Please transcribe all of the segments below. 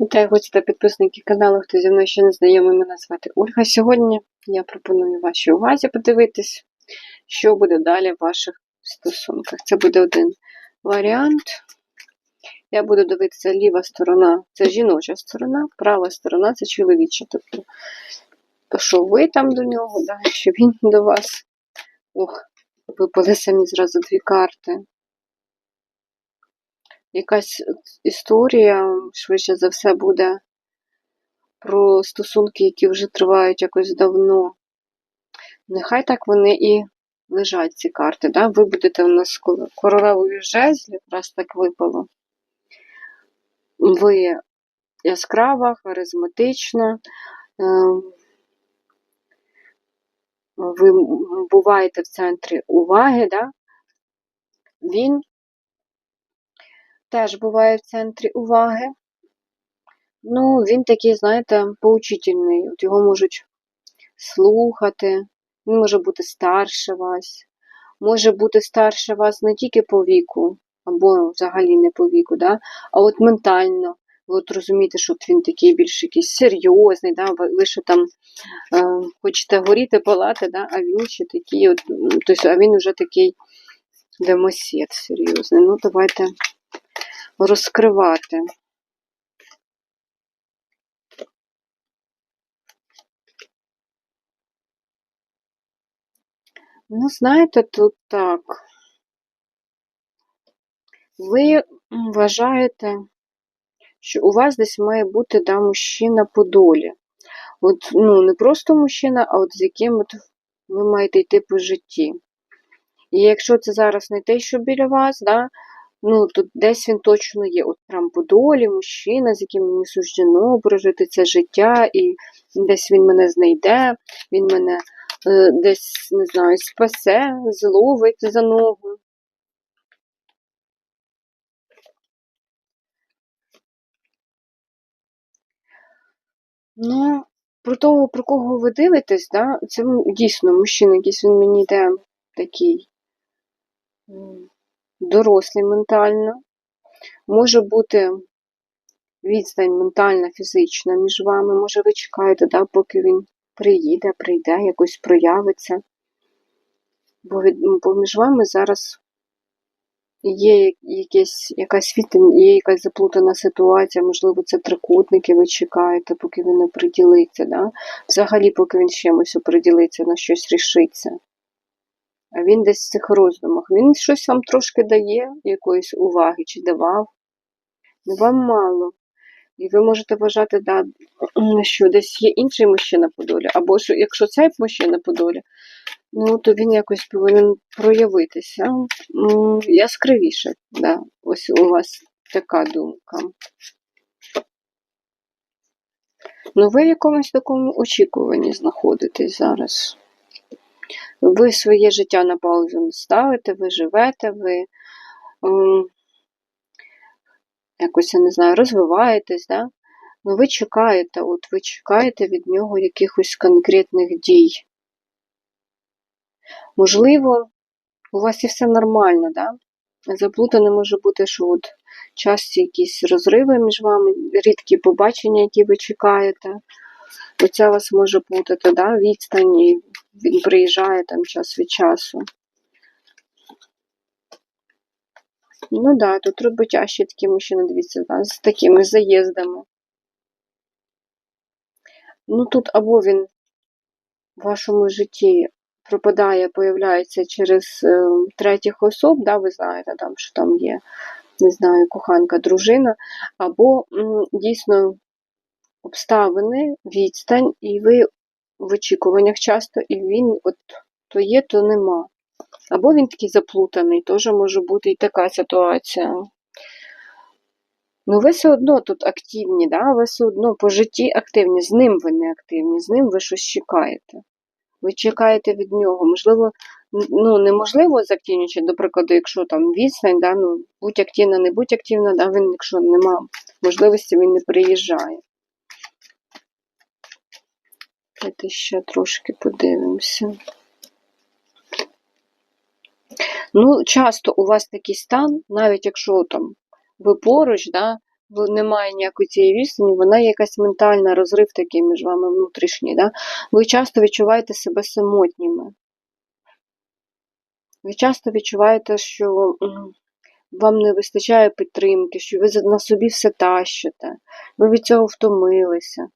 Вітаю гості та підписники каналу, хто зі мною ще не знайомий, мене звати Ольга. Сьогодні я пропоную вашій увазі подивитись, що буде далі в ваших стосунках. Це буде один варіант. Я буду дивитися ліва сторона це жіноча сторона, права сторона це чоловіча. Тобто, що ви там до нього, да, що він до вас. Ох, випали самі зразу дві карти якась історія, швидше за все, буде про стосунки, які вже тривають якось давно. Нехай так вони і лежать, ці карти. Да? Ви будете у нас королевою жезлів, раз так випало. Ви яскрава, харизматична. Ем, ви буваєте в центрі уваги, да? він теж буває в центрі уваги. Ну, він такий, знаєте, поучительний. От Його можуть слухати, він може бути старше вас, може бути старше вас не тільки по віку, або взагалі не по віку, да? а от ментально. Ви от розумієте, що от він такий більш якийсь серйозний, да? ви ще там е, хочете горіти, палати, да? а він ще такий, от, тобто, а він вже такий демосет серйозний. Ну, давайте розкривати. Ну, знаєте, тут так. Ви вважаєте, що у вас десь має бути да, мужчина по долі. От, ну, не просто мужчина, а от з яким от ви маєте йти по житті. І якщо це зараз не те, що біля вас, да, Ну, тут десь він точно є. От прям по долі, мужчина, з яким мені суждено прожити це життя, і десь він мене знайде, він мене е, десь, не знаю, спасе, зловить за ногу. Ну, про того, про кого ви дивитесь, да, це дійсно мужчина, якийсь він мені йде такий дорослий ментально, може бути відстань ментальна, фізична між вами, може ви чекаєте, да, поки він приїде, прийде, якось проявиться. Бо, від, бо між вами зараз є якась, якась є якась заплутана ситуація, можливо, це трикутники, ви чекаєте, поки він оприділиться. Да? Взагалі, поки він з чимось оприділиться, на щось рішиться. А він десь в цих роздумах. Він щось вам трошки дає, якоїсь уваги чи давав. Ну, вам мало. І ви можете вважати, да, що десь є інший мужчина по долі, або що, якщо цей мужчина по долі, ну, то він якось повинен проявитися яскравіше. Да. Ось у вас така думка. Ну, ви в якомусь такому очікуванні знаходитесь зараз. Ви своє життя на паузу не ставите, ви живете, ви ем, якось, я не знаю, розвиваєтесь, да? Ну, ви чекаєте, от ви чекаєте від нього якихось конкретних дій. Можливо, у вас і все нормально, да? Заплутане може бути, що от часті якісь розриви між вами, рідкі побачення, які ви чекаєте. Оце вас може плутати, да? відстань, він приїжджає там час від часу. Ну да, тут роботящі такі мужчини, дивіться, да, з такими заїздами. Ну тут або він в вашому житті пропадає, появляється через е, третіх особ, да, ви знаєте, там, що там є, не знаю, коханка, дружина, або м, дійсно обставини, відстань, і ви в очікуваннях часто, і він от то є, то нема. Або він такий заплутаний, теж може бути і така ситуація. Ну, ви все одно тут активні, да? ви все одно по житті активні, з ним ви не активні, з ним ви щось чекаєте. Ви чекаєте від нього. Можливо, ну, неможливо закінчити, до прикладу, якщо там відстань, да, ну, будь активна, не будь активна, да, він, якщо нема можливості, він не приїжджає. Давайте ще трошки подивимося. Ну, часто у вас такий стан, навіть якщо там ви поруч, да, немає ніякої цієї відстані, вона є якась ментальна розрив такий між вами внутрішній. Да? Ви часто відчуваєте себе самотніми. Ви часто відчуваєте, що вам не вистачає підтримки, що ви на собі все тащите, ви від цього втомилися.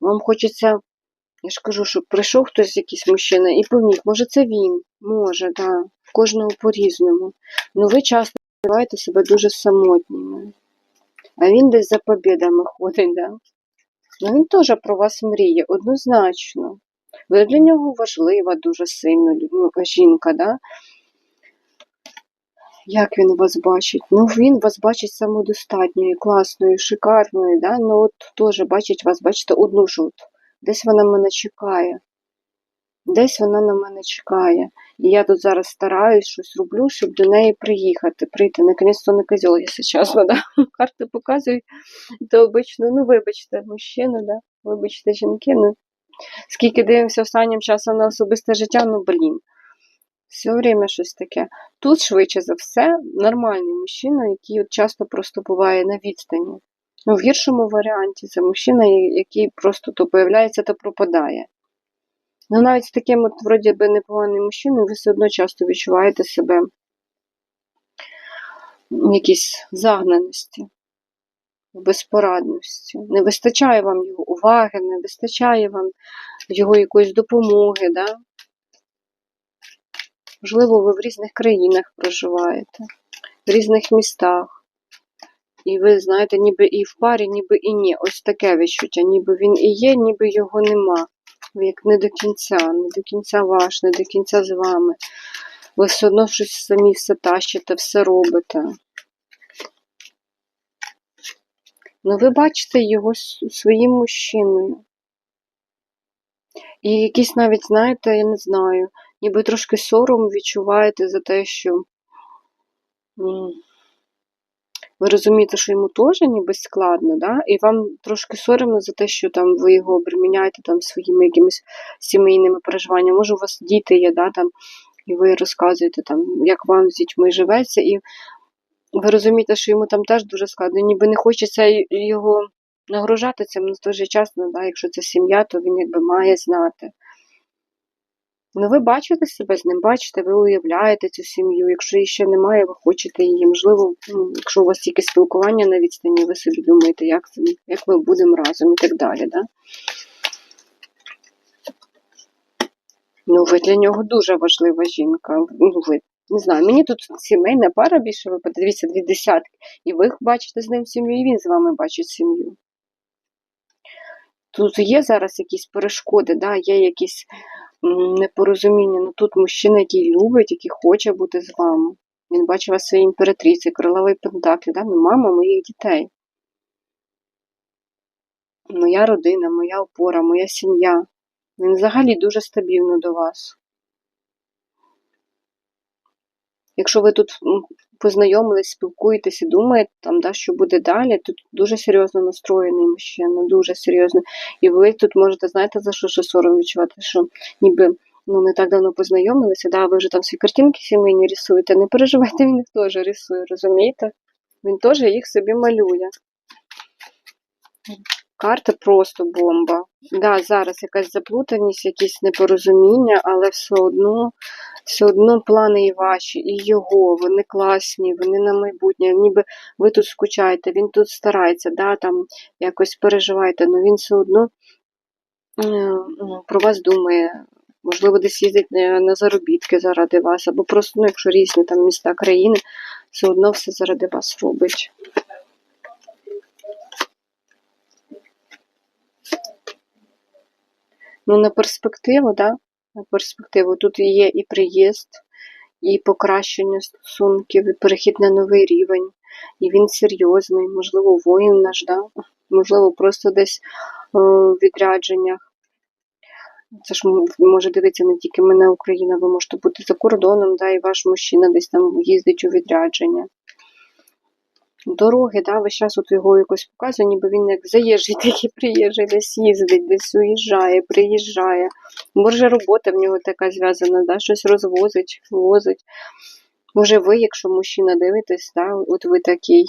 Вам хочеться, я ж кажу, щоб прийшов хтось якийсь мужчина і поміг. Може, це він, може, да. Кожного по-різному. Ну ви часто відчуваєте себе дуже самотніми. А він десь за побідами ходить, да? Ну він теж про вас мріє, однозначно. Ви для нього важлива дуже сильно ну, жінка, да? Як він вас бачить? Ну, він вас бачить самодостатньою, класною, шикарною, да? Ну от теж бачить вас, бачите, одну ж от. Десь вона мене чекає. Десь вона на мене чекає. І я тут зараз стараюсь, щось роблю, щоб до неї приїхати, прийти. Наконець-то не козьол, якщо чесно, да? Карти показують, то обично, ну вибачте, мужчина, да? вибачте, жінки, ну скільки дивимося останнім часом на особисте життя, ну блін. Все время щось таке. Тут, швидше за все, нормальний мужчина, який от часто просто буває на відстані. Ну, в гіршому варіанті це мужчина, який просто то появляється, то пропадає. Ну, навіть з таким, от, вроді би, непоганим мужчиною, ви все одно часто відчуваєте себе в якійсь загнаності, безпорадності. Не вистачає вам його уваги, не вистачає вам його якоїсь допомоги, да? Можливо, ви в різних країнах проживаєте, в різних містах. І ви знаєте, ніби і в парі, ніби і ні. Ось таке відчуття, ніби він і є, ніби його нема. Як не до кінця, не до кінця ваш, не до кінця з вами. Ви все одно щось самі все тащите, все робите. Ну, ви бачите його своїм мужчиною. І якийсь навіть, знаєте, я не знаю, ніби трошки сором відчуваєте за те, що ви розумієте, що йому теж ніби складно, да? і вам трошки соромно за те, що там ви його обреміняєте там своїми якимись сімейними переживаннями. Може, у вас діти є, да, там, і ви розказуєте, там, як вам з дітьми живеться, і ви розумієте, що йому там теж дуже складно, ніби не хочеться його нагружати цим, але в той же час, ну, да, якщо це сім'я, то він якби має знати. Ну, ви бачите себе з ним, бачите, ви уявляєте цю сім'ю. Якщо її ще немає, ви хочете її. Можливо, ну, якщо у вас тільки спілкування на відстані, ви собі думаєте, як, як ми будемо разом і так далі. Да? Ну, ви для нього дуже важлива жінка. Ну, ви не знаю, мені тут сімейна пара більше, ви подивіться, дві десятки. І ви бачите з ним сім'ю, і він з вами бачить сім'ю. Тут є зараз якісь перешкоди, да? є якісь непорозуміння. Ну тут мужчина, який любить, який хоче бути з вами. Він бачив вас своєю імператрицею, королевою Пентаклі, да? ну, мама моїх дітей. Моя родина, моя опора, моя сім'я. Він взагалі дуже стабільно до вас. Якщо ви тут познайомились, спілкуєтесь і думаєте, там, да, що буде далі, тут дуже серйозно настроєний мужчина, дуже серйозно. І ви тут можете, знаєте, за що ще сором відчувати, що ніби ну, не так давно познайомилися, да, ви вже там свої картинки сімейні рисуєте, не переживайте, він їх теж рисує, розумієте? Він теж їх собі малює. Карта просто бомба. Да, зараз якась заплутаність, якісь непорозуміння, але все одно, все одно плани і ваші, і його, вони класні, вони на майбутнє. Ніби ви тут скучаєте, він тут старається, да, там якось переживаєте, але він все одно е, ну, про вас думає. Можливо, десь їздить е, на заробітки заради вас, або просто, ну, якщо різні там міста країни, все одно все заради вас робить. Ну, на перспективу, да? Перспективу. Тут є і приїзд, і покращення стосунків, і перехід на новий рівень. І він серйозний, можливо, воїн наш, да? можливо, просто десь е, в відрядженнях. Це ж може дивитися не тільки мене Україна, ви можете бути за кордоном, да, і ваш мужчина десь там їздить у відрядження. Дороги, да, весь час от його якось показує, ніби він як заїжджий, такий приїжджий, десь їздить, десь уїжджає, приїжджає. Може, робота в нього така зв'язана, да, щось розвозить, возить. Може, ви, якщо мужчина дивитесь, да, от ви такий.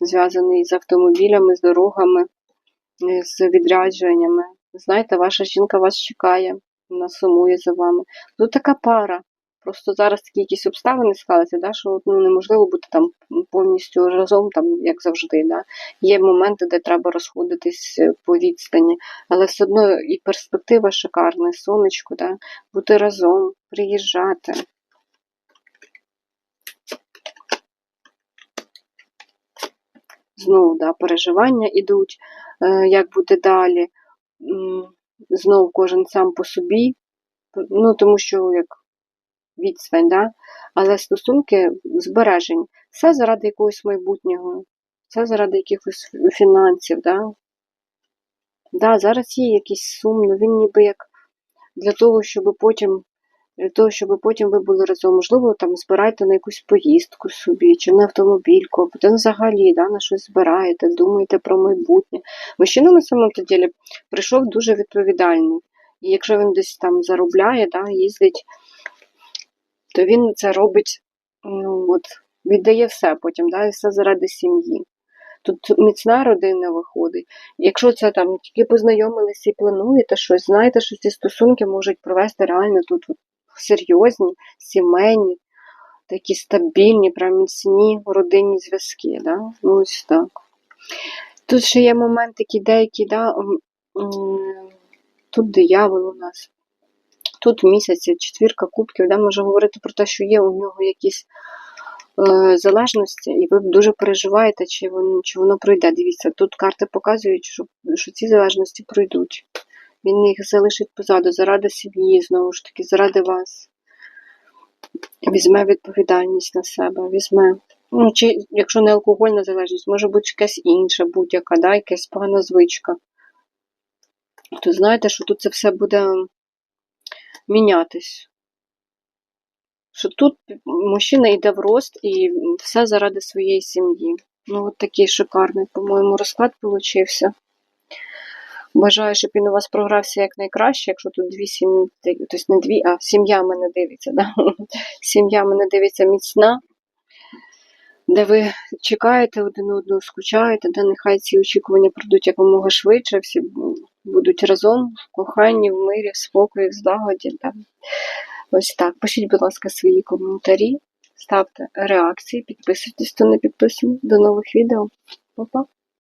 зв'язаний з автомобілями, з дорогами, з відрядженнями. Знаєте, ваша жінка вас чекає, вона сумує за вами. Тут така пара. Просто зараз такі якісь обставини склалися, да, що ну, неможливо бути там повністю разом, там, як завжди. Да. Є моменти, де треба розходитись е, по відстані, але все одно і перспектива шикарна, сонечко, да, бути разом, приїжджати. Знову да, переживання ідуть, е, як буде далі. М, Знов кожен сам по собі, ну тому що як відстань, да? але стосунки збережені. Все заради якогось майбутнього, все заради якихось фінансів. Да? Да, зараз є якийсь сум, але він ніби як для того, щоб потім. Для того, щоб потім ви були разом, можливо, там збираєте на якусь поїздку собі, чи на автомобіль купите, ну, взагалі, да, на щось збираєте, думаєте про майбутнє. Мужчина на самому ділі прийшов дуже відповідальний. І якщо він десь там заробляє, да, їздить, то він це робить, ну, от, віддає все потім, да, і все заради сім'ї. Тут міцна родина виходить. Якщо це там тільки познайомилися і плануєте щось, знаєте, що ці стосунки можуть провести реально тут серйозні, сімейні, такі стабільні, прям міцні родинні зв'язки. Да? Ну, ось так. Тут ще є момент такі деякі, да, тут диявол у нас. Тут місяці, четвірка кубків, да, може говорити про те, що є у нього якісь е, залежності, і ви дуже переживаєте, чи воно, чи воно пройде. Дивіться, тут карти показують, що, що ці залежності пройдуть. Він їх залишить позаду заради сім'ї, знову ж таки, заради вас. Візьме відповідальність на себе, візьме. Ну, чи якщо не алкогольна залежність, може бути якась інша будь-яка, да, якась погана звичка. То знаєте, що тут це все буде мінятись. Що тут мужчина йде в рост і все заради своєї сім'ї. Ну, от такий шикарний, по-моєму, розклад получився. Бажаю, щоб він у вас програвся якнайкраще, якщо тут дві сім'ї, тобто не дві, а сім'я мене дивиться, да? сім'я мене дивиться міцна, де ви чекаєте один одного, скучаєте, де нехай ці очікування пройдуть якомога швидше, всі будуть разом в коханні, в мирі, в спокої, в злагоді. Да? Ось так. Пишіть, будь ласка, свої коментарі, ставте реакції, підписуйтесь, хто не підписаний. До нових відео. Па-па!